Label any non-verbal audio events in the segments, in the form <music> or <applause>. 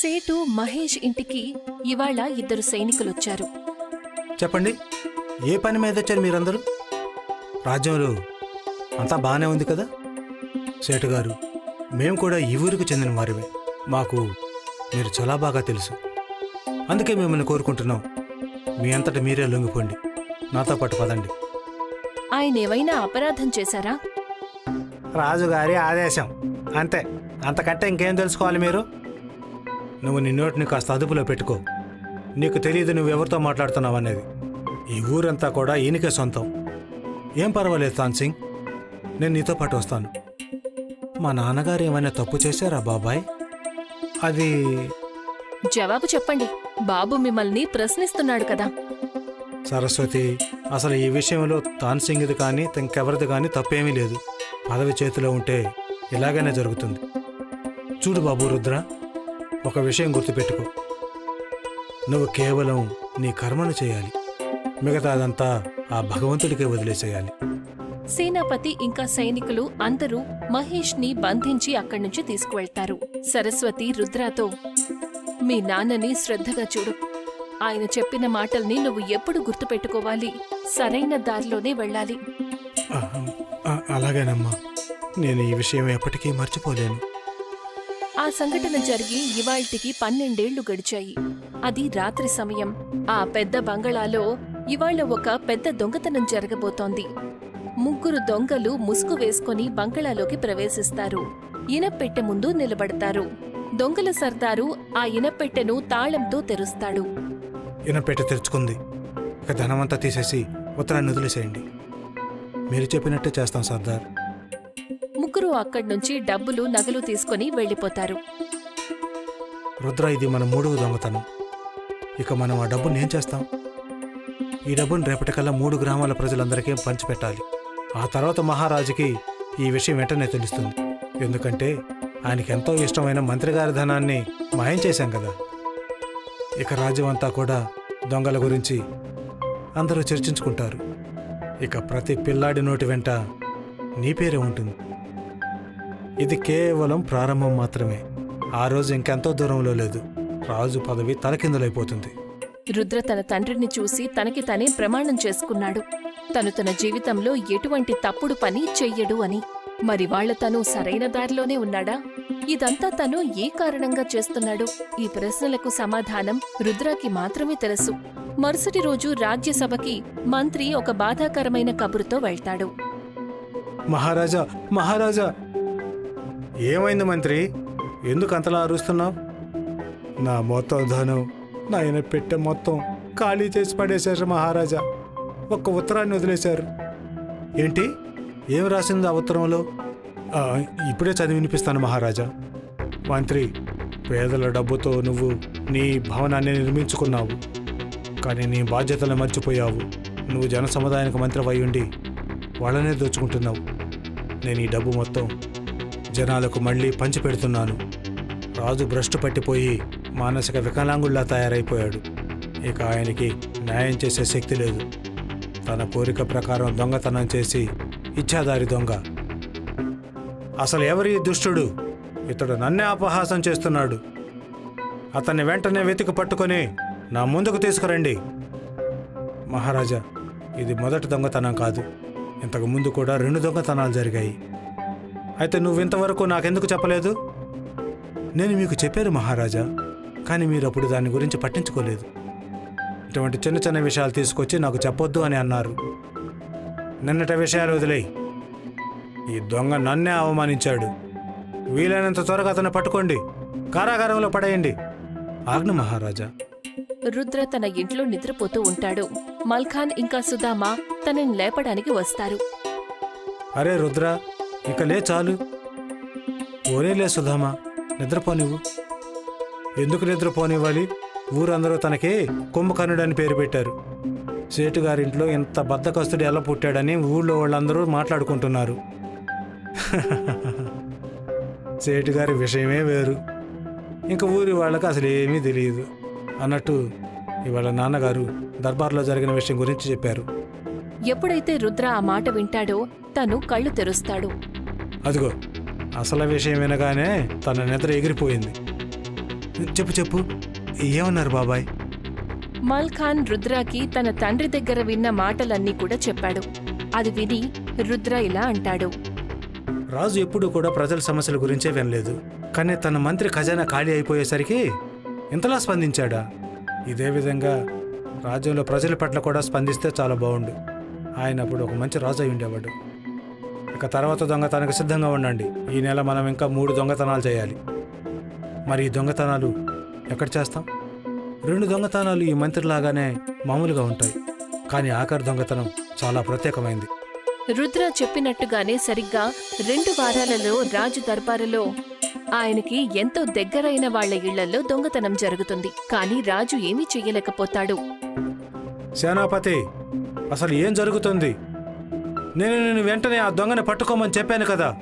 సేటు మహేష్ ఇంటికి ఇవాళ ఇద్దరు సైనికులొచ్చారు. చెప్పండి ఏ పని మీద వచ్చారు మీరందరూ? రాజ్యంలో అంతా బాగానే ఉంది కదా? సేటు గారు మేము కూడా ఈ ఊరికి చెందిన వారివే. మాకు మీరు చాలా బాగా తెలుసు. అందుకే మిమ్మల్ని కోరుకుంటున్నాం. మీ అంతటా మీరే లొంగిపోండి. నాతో పాటు పదండి. ఆయన ఏవైనా అపరాధం చేశారా? రాజుగారి ఆదేశం. అంతే. అంతకంటే ఇంకేం తెలుసుకోవాలి మీరు? నువ్వు నీ నోటిని కాస్త అదుపులో పెట్టుకో. నీకు తెలియదు నువ్వు ఎవరితో మాట్లాడుతున్నావు అనేది. ఈ ఊరంతా కూడా ఈయనకే సొంతం. ఏం పర్వాలేదు తాన్ సింగ్ నేను నీతో పాటు వస్తాను. మా నాన్నగారు ఏమైనా తప్పు చేశారా బాబాయ్? అది జవాబు చెప్పండి. బాబు మిమ్మల్ని ప్రశ్నిస్తున్నాడు కదా. సరస్వతి అసలు ఈ విషయంలో తాన్ సింగ్ది కానీ ఇంకెవరిది కానీ తప్పేమీ లేదు. పదవి చేతిలో ఉంటే ఇలాగనే జరుగుతుంది. చూడు బాబు రుద్ర ఒక విషయం గుర్తుపెట్టుకో. నువ్వు కేవలం నీ కర్మను చేయాలి. మిగతాదంతా ఆ భగవంతుడికే వదిలేసేయాలి. సేనాపతి ఇంకా సైనికులు అందరూ మహేష్ని బంధించి అక్కడి నుంచి తీసుకువెళ్తారు. సరస్వతి రుద్రాతో మీ నాన్నని శ్రద్ధగా చూడు. ఆయన చెప్పిన మాటల్ని నువ్వు ఎప్పుడు గుర్తుపెట్టుకోవాలి. సరైన దారిలోనే వెళ్ళాలి. అలాగేనమ్మా. నేను ఈ విషయం ఎప్పటికీ మర్చిపోలేను. ఆ సంఘటన జరిగి ఇవాళ్టికి పన్నెండేళ్ళు గడిచాయి. అది రాత్రి సమయం. ఆ పెద్ద బంగళాలో ఇవాళ ఒక పెద్ద దొంగతనం జరగబోతోంది. ముగ్గురు దొంగలు ముసుగు వేసుకొని బంగళాలోకి ప్రవేశిస్తారు. ఇనపెట్టె ముందు నిలబడతారు. దొంగల సర్దారు ఆ ఇనపెట్టెను తాళంతో తెరుస్తాడు. ఇనపెట్టె తెరుచుకుంది. ఇక ధనమంతా తీసేసి ఉత్తరాన్ని వదిలేసేయండి. మీరు చెప్పినట్టే చేస్తాం సర్దార్. అక్కడ్నుంచి డబ్బులు నగలు తీసుకొని వెళ్ళిపోతారు రుద్ర ఇది మన మూడవ దొంగతనం. ఇక మనం ఆ డబ్బుని ఏం చేస్తాం? ఈ డబ్బును రేపటికల్లా మూడు గ్రామాల ప్రజలందరికీ పంచిపెట్టాలి. ఆ తర్వాత మహారాజుకి ఈ విషయం వెంటనే తెలుస్తుంది. ఎందుకంటే ఆయనకి ఎంతో ఇష్టమైన మంత్రిగారి ధనాన్ని మాయం చేశాం కదా. ఇక రాజ్యం అంతా కూడా దొంగల గురించి అందరూ చర్చించుకుంటారు. ఇక ప్రతి పిల్లాడి నోటి వెంట నీ పేరే ఉంటుంది. ఇది కేవలం ప్రారంభం మాత్రమే. ఆ రోజు ఇంకెంతో దూరంలో లేదు. రాజు పదవి తలకిందులైపోతుంది. రుద్ర తన తండ్రిని చూసి తనకి తనే ప్రమాణం చేసుకున్నాడు. తను తన జీవితంలో ఎటువంటి తప్పుడు పని చెయ్యడు అని. మరి వాళ్ళ తను సరైన దారిలోనే ఉన్నాడా? ఇదంతా తను ఏ కారణంగా చేస్తున్నాడు? ఈ ప్రశ్నలకు సమాధానం రుద్రకి మాత్రమే తెలుసు. మరుసటి రోజు రాజ్యసభకి మంత్రి ఒక బాధాకరమైన కబురుతో వెళ్తాడు. మహారాజా మహారాజా ఏమైంది మంత్రి? ఎందుకు అంతలా అరుస్తున్నావు? నా మొత్తం ధనం నాయన పెట్టె మొత్తం ఖాళీ చేసి పడేశారు మహారాజా. ఒక్క ఉత్తరాన్ని వదిలేశారు. ఏంటి? ఏం రాసింది ఆ ఉత్తరంలో? ఇప్పుడే చదివి వినిపిస్తాను మహారాజా. మంత్రి పేదల డబ్బుతో నువ్వు నీ భవనాన్ని నిర్మించుకున్నావు. కానీ నీ బాధ్యతలు మర్చిపోయావు. నువ్వు జన సముదాయానికి మంత్రి అయి ఉండి వాళ్ళనే దోచుకుంటున్నావు. నేను ఈ డబ్బు మొత్తం జనాలకు మళ్ళీ పంచిపెడుతున్నాను రాజు భ్రష్టు పట్టిపోయి మానసిక వికలాంగుల్లా తయారైపోయాడు. ఇక ఆయనకి న్యాయం చేసే శక్తి లేదు. తన కోరిక ప్రకారం దొంగతనం చేసి ఇచ్చాదారి దొంగ. అసలు ఎవరి దుష్టుడు? ఇతడు నన్నే అపహాసం చేస్తున్నాడు. అతన్ని వెంటనే వెతికి పట్టుకొని నా ముందుకు తీసుకురండి. మహారాజా ఇది మొదటి దొంగతనం కాదు. ఇంతకు ముందు కూడా రెండు దొంగతనాలు జరిగాయి. అయితే నువ్వు ఇంతవరకు నాకెందుకు చెప్పలేదు? నేను మీకు చెప్పాను మహారాజా కానీ మీరు అప్పుడు దాని గురించి పట్టించుకోలేదు. ఇటువంటి చిన్న చిన్న విషయాలు తీసుకొచ్చి నాకు చెప్పొద్దు అని అన్నారు. నిన్నటి విషయాలు వదిలేయి. ఈ దొంగ నన్నే అవమానించాడు. వీలైనంత త్వరగా అతను పట్టుకోండి. కారాగారంలో పడేయండి. ఆజ్ఞ మహారాజా. రుద్ర తన ఇంట్లో నిద్రపోతూ ఉంటాడు. మల్ఖాన్ ఇంకా సుదామా తనని లేపడానికి వస్తారు. అరే రుద్ర ఇక లే చాలు. ఓనేలే సుధామా నిద్రపోనివ్వు. ఎందుకు నిద్రపోనివ్వాలి? ఊరందరూ తనకి కుంభకర్ణుడు అని పేరు పెట్టారు. సేటు గారింట్లో ఇంత బద్దకస్తుడు ఎలా పుట్టాడని ఊళ్ళో వాళ్ళందరూ మాట్లాడుకుంటున్నారు. <laughs> సేటు గారి విషయమే వేరు. ఇంకా ఊరి వాళ్ళకి అసలు ఏమీ తెలియదు. అన్నట్టు ఇవాళ నాన్నగారు దర్బార్లో జరిగిన విషయం గురించి చెప్పారు. ఎప్పుడైతే రుద్ర ఆ మాట వింటాడో తను కళ్ళు తెరుస్తాడు. అదిగో అసలు విషయం వినగానే తన నిద్ర ఎగిరిపోయింది. చెప్పు చెప్పు ఏమన్నారు బాబాయ్? మల్ ఖాన్ రుద్రాకి తన తండ్రి దగ్గర విన్న మాటలన్నీ కూడా చెప్పాడు. అది విని రుద్ర ఇలా అంటాడు. రాజు ఎప్పుడూ కూడా ప్రజల సమస్యల గురించే వినలేదు. కానీ తన మంత్రి ఖజానా ఖాళీ అయిపోయేసరికి ఇంతలా స్పందించాడా? ఇదే విధంగా రాజ్యంలో ప్రజల పట్ల కూడా స్పందిస్తే చాలా బాగుండు. ఆయన అప్పుడు ఒక మంచి రాజు అయి ఉండేవాడు. ఇక తర్వాత దొంగతనానికి సిద్ధంగా ఉండండి. ఈ నెల మనం ఇంకా మూడు దొంగతనాలు చేయాలి. మరి ఈ దొంగతనాలు ఎక్కడ చేస్తాం? రెండు దొంగతనాలు ఈ మంత్రిలాగానే మామూలుగా ఉంటాయి. కానీ ఆఖరి దొంగతనం చాలా ప్రత్యేకమైంది. రుద్ర చెప్పినట్టుగానే సరిగ్గా రెండు వారాలలో రాజు దర్బారులో ఆయనకి ఎంతో దగ్గరైన వాళ్ళ ఇళ్ళలో దొంగతనం జరుగుతుంది. కానీ రాజు ఏమీ చెయ్యలేకపోతాడు. సేనాపతి అసలు ఏం జరుగుతుంది? నేను నేను వెంటనే ఆ దొంగని పట్టుకోమని చెప్పాను కదా.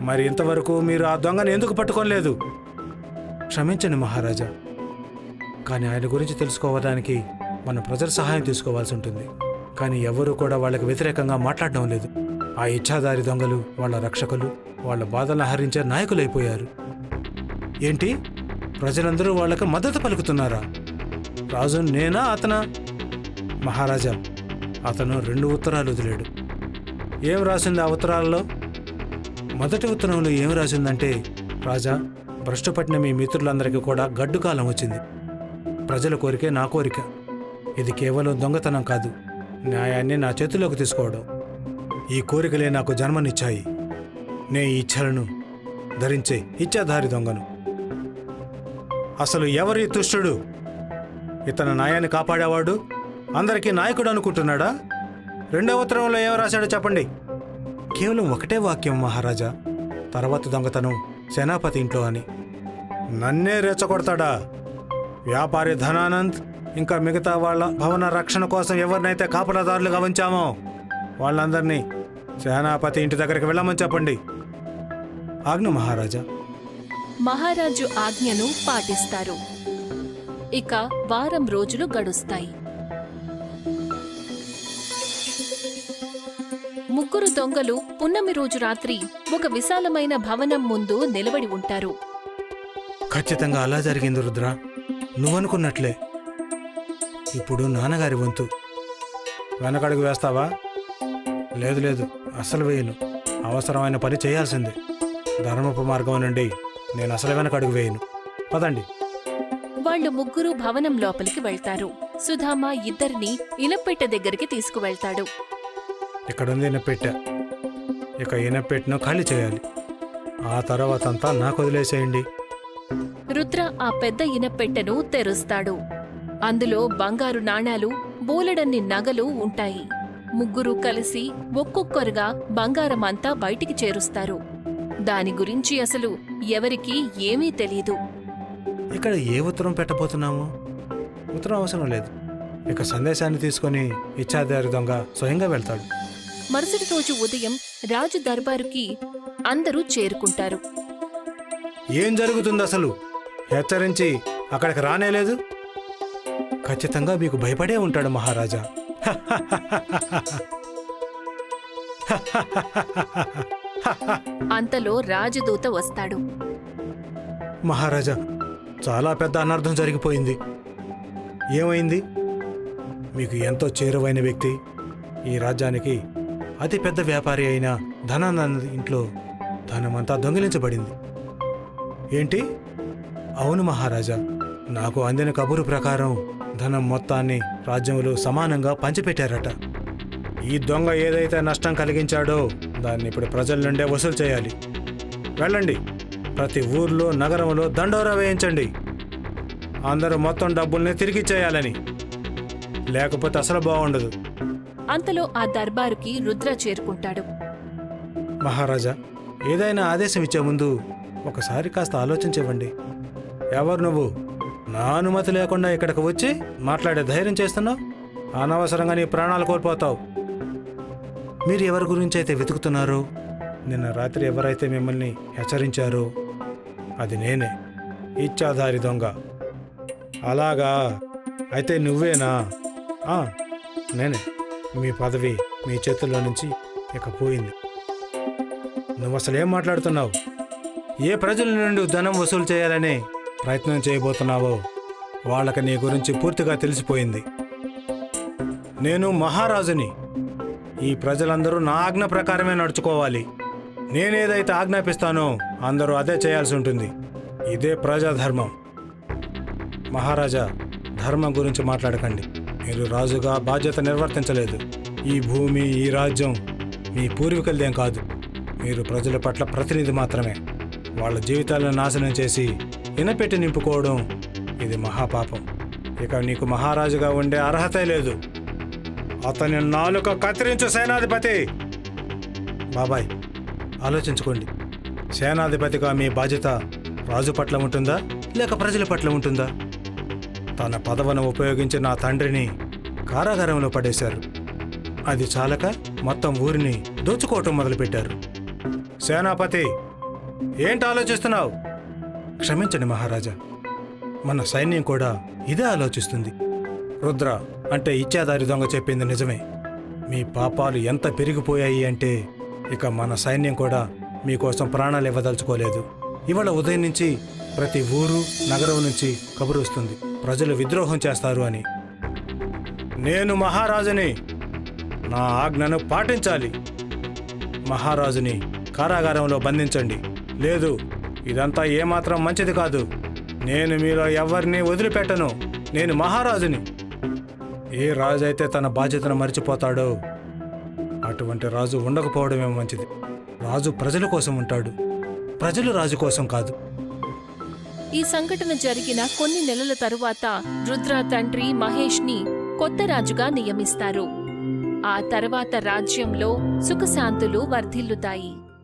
మరి ఇంతవరకు మీరు ఆ దొంగని ఎందుకు పట్టుకోలేదు? క్షమించండి మహారాజా. కానీ ఆయన గురించి తెలుసుకోవడానికి మన ప్రజల సహాయం తీసుకోవాల్సి ఉంటుంది. కానీ ఎవరూ కూడా వాళ్ళకి వ్యతిరేకంగా మాట్లాడడం లేదు. ఆ ఇచ్చాదారి దొంగలు వాళ్ళ రక్షకులు వాళ్ళ బాధలను హరించే నాయకులైపోయారు ఏంటి? ప్రజలందరూ వాళ్ళకి మద్దతు పలుకుతున్నారా? రాజు నేనా అతనా? మహారాజా అతను రెండు ఉత్తరాలు వదిలాడు. ఏం రాసింది అవతరాలలో మొదటి ఉత్తరంలో ఏం రాసిందంటే రాజా భ్రష్టుపట్టిన మీ మిత్రులందరికీ కూడా గడ్డు కాలం వచ్చింది. ప్రజల కోరికే నా కోరిక. ఇది కేవలం దొంగతనం కాదు. న్యాయాన్ని నా చేతిలోకి తీసుకోవడం. ఈ కోరికలే నాకు జన్మనిచ్చాయి. నే ఈ ఇచ్ఛలను ధరించే ఇచ్చాధారి దొంగను. అసలు ఎవరి తుష్టుడు ఇతను న్యాయాన్ని కాపాడేవాడు? అందరికీ నాయకుడు అనుకుంటున్నాడా? రెండవ ఉత్తరంలో ఏం రాశాడో చెప్పండి. కేవలం ఒకటే వాక్యం మహారాజా. తర్వాత దొంగతనం సేనాపతి ఇంట్లో అని. నన్నే రెచ్చగొడతాడా? వ్యాపారి ధనానంద్ ఇంకా మిగతా వాళ్ళ భవన రక్షణ కోసం ఎవరినైతే కాపలాదారులుగా ఉంచామో వాళ్ళందరినీ సేనాపతి ఇంటి దగ్గరికి వెళ్ళమని చెప్పండి. ఆజ్ఞ మహారాజా. మహారాజు ఆజ్ఞను పాటిస్తారు. ఇక వారం రోజులు గడుస్తాయి. ముగ్గురు దొంగలు పున్నమి రోజు రాత్రి ఒక విశాలమైన భవనం ముందు నిలబడి ఉంటారు. ఖచ్చితంగా అలా జరిగింది రుద్ర. నువ్వనుకున్నట్లే. ఇప్పుడు నాన్నగారి వంతు. వెనకడుగు వేస్తావా? లేదు లేదు. అసలు వేయను. అవసరమైన పని చేయాల్సిందే. ధర్మపు మార్గం నుండి నేను అసలు వెనకడుగు వేయను. పదండి. వాళ్ళు ముగ్గురు భవనం లోపలికి వెళ్తారు. సుధామ ఇద్దరిని ఇనపెట్టె దగ్గరికి తీసుకువెళ్తాడు. ఇక్కడుంది ఇనపెట్టె ఇక ఇనపెట్టెను ఖాళీ చేయాలి. ఆ తర్వాత అంతా నాకు వదిలేసేయండి. రుద్ర ఆ పెద్ద ఇనపెట్టెను తెరుస్తాడు. అందులో బంగారు నాణాలు బోలెడన్ని నగలు ఉంటాయి. ముగ్గురు కలిసి ఒక్కొక్కరుగా బంగారం అంతా బయటికి చేరుస్తారు. దాని గురించి అసలు ఎవరికీ ఏమీ తెలీదు. ఇక్కడ ఏ ఉత్తరం పెట్టబోతున్నాము? ఉత్తరం అవసరం లేదు. ఇక సందేశాన్ని తీసుకొని ఇచ్చాదారి దొంగ స్వయంగా వెళ్తాడు. మరుసటి రోజు ఉదయం రాజు దర్బారుకి అందరూ చేరుకుంటారు. ఏం జరుగుతుంది అసలు హెచ్చరించి అక్కడికి రానేలేదు ఖచ్చితంగా మీకు భయపడే ఉంటాడు మహారాజా. అంతలో రాజదూత వస్తాడు. మహారాజా చాలా పెద్ద అనర్థం జరిగిపోయింది. ఏమైంది? మీకు ఎంతో చేరువైన వ్యక్తి ఈ రాజ్యానికి అతిపెద్ద వ్యాపారి అయిన ధనానంద్ ఇంట్లో ధనమంతా దొంగిలించబడింది. ఏంటి? అవును మహారాజా నాకు అందిన కబురు ప్రకారం ధనం మొత్తాన్ని రాజ్యంలో సమానంగా పంచిపెట్టారట. ఈ దొంగ ఏదైతే నష్టం కలిగించాడో దాన్ని ఇప్పుడు ప్రజల నుండే వసూలు చేయాలి. వెళ్ళండి. ప్రతి ఊర్లో నగరంలో దండోరా వేయించండి. అందరూ మొత్తం డబ్బుల్ని తిరిగి చేయాలని లేకపోతే అసలు బాగుండదు. అంతలో ఆ దర్బారుకి రుద్ర చేరుకుంటాడు. మహారాజా ఏదైనా ఆదేశం ఇచ్చే ముందు ఒకసారి కాస్త ఆలోచించవండి. ఎవరు నువ్వు? నా అనుమతి లేకుండా ఇక్కడికి వచ్చి మాట్లాడే ధైర్యం చేస్తున్నావు? అనవసరంగా నీ ప్రాణాలు కోల్పోతావు. మీరు ఎవరి గురించి అయితే వెతుకుతున్నారో నిన్న రాత్రి ఎవరైతే మిమ్మల్ని హెచ్చరించారో అది నేనే. ఇచ్చాధారి దొంగ. అలాగా? అయితే నువ్వేనా? నేనే. మీ పదవి మీ చేతుల్లో నుంచి ఇక పోయింది నువ్వు అసలు ఏం మాట్లాడుతున్నావు? ఏ ప్రజల నుండి ధనం వసూలు చేయాలని ప్రయత్నం చేయబోతున్నావో వాళ్ళకి నీ గురించి పూర్తిగా తెలిసిపోయింది. నేను మహారాజుని. ఈ ప్రజలందరూ నా ఆజ్ఞ ప్రకారమే నడుచుకోవాలి. నేనేదైతే ఆజ్ఞాపిస్తానో అందరూ అదే చేయాల్సి ఉంటుంది. ఇదే ప్రజాధర్మం. మహారాజా ధర్మం గురించి మాట్లాడకండి. మీరు రాజుగా బాధ్యత నిర్వర్తించలేదు. ఈ భూమి ఈ రాజ్యం మీ పూర్వీకులదేం కాదు. మీరు ప్రజల పట్ల ప్రతినిధి మాత్రమే. వాళ్ళ జీవితాలను నాశనం చేసి ఇనపెట్టి నింపుకోవడం ఇది మహాపాపం. ఇక నీకు మహారాజుగా ఉండే అర్హతే లేదు. అతని నాలుక కత్తిరించు సేనాధిపతి! బాబాయ్ ఆలోచించుకోండి. సేనాధిపతిగా మీ బాధ్యత రాజు పట్ల ఉంటుందా? లేక ప్రజల పట్ల ఉంటుందా? తన పదవను ఉపయోగించి నా తండ్రిని కారాగారంలో పడేశారు. అది చాలక మొత్తం ఊరిని దోచుకోవటం మొదలుపెట్టారు. సేనాపతి ఏంటి ఆలోచిస్తున్నావు? క్షమించండి మహారాజా. మన సైన్యం కూడా ఇదే ఆలోచిస్తుంది. రుద్ర అంటే ఇచ్చాదారి దొంగ చెప్పింది నిజమే. మీ పాపాలు ఎంత పెరిగిపోయాయి అంటే ఇక మన సైన్యం కూడా మీకోసం ప్రాణాలు ఇవ్వదలుచుకోలేదు. ఇవాళ ఉదయం నుంచి ప్రతి ఊరు నగరం నుంచి కబురు వస్తుంది. ప్రజలు విద్రోహం చేస్తారు అని. నేను మహారాజుని నా ఆజ్ఞను పాటించాలి. మహారాజుని కారాగారంలో బంధించండి. లేదు ఇదంతా ఏమాత్రం మంచిది కాదు. నేను మీలో ఎవరిని వదిలిపెట్టను. నేను మహారాజుని. ఏ రాజు అయితే తన బాధ్యతను మర్చిపోతాడో అటువంటి రాజు ఉండకపోవడమే మంచిది. రాజు ప్రజల కోసం ఉంటాడు. ప్రజలు రాజు కోసం కాదు. ఈ సంఘటన జరిగిన కొన్ని నెలల తరువాత రుద్ర తండ్రి మహేష్ని కొత్త రాజుగా నియమిస్తారు. ఆ తర్వాత రాజ్యంలో సుఖశాంతులు వర్ధిల్లుతాయి.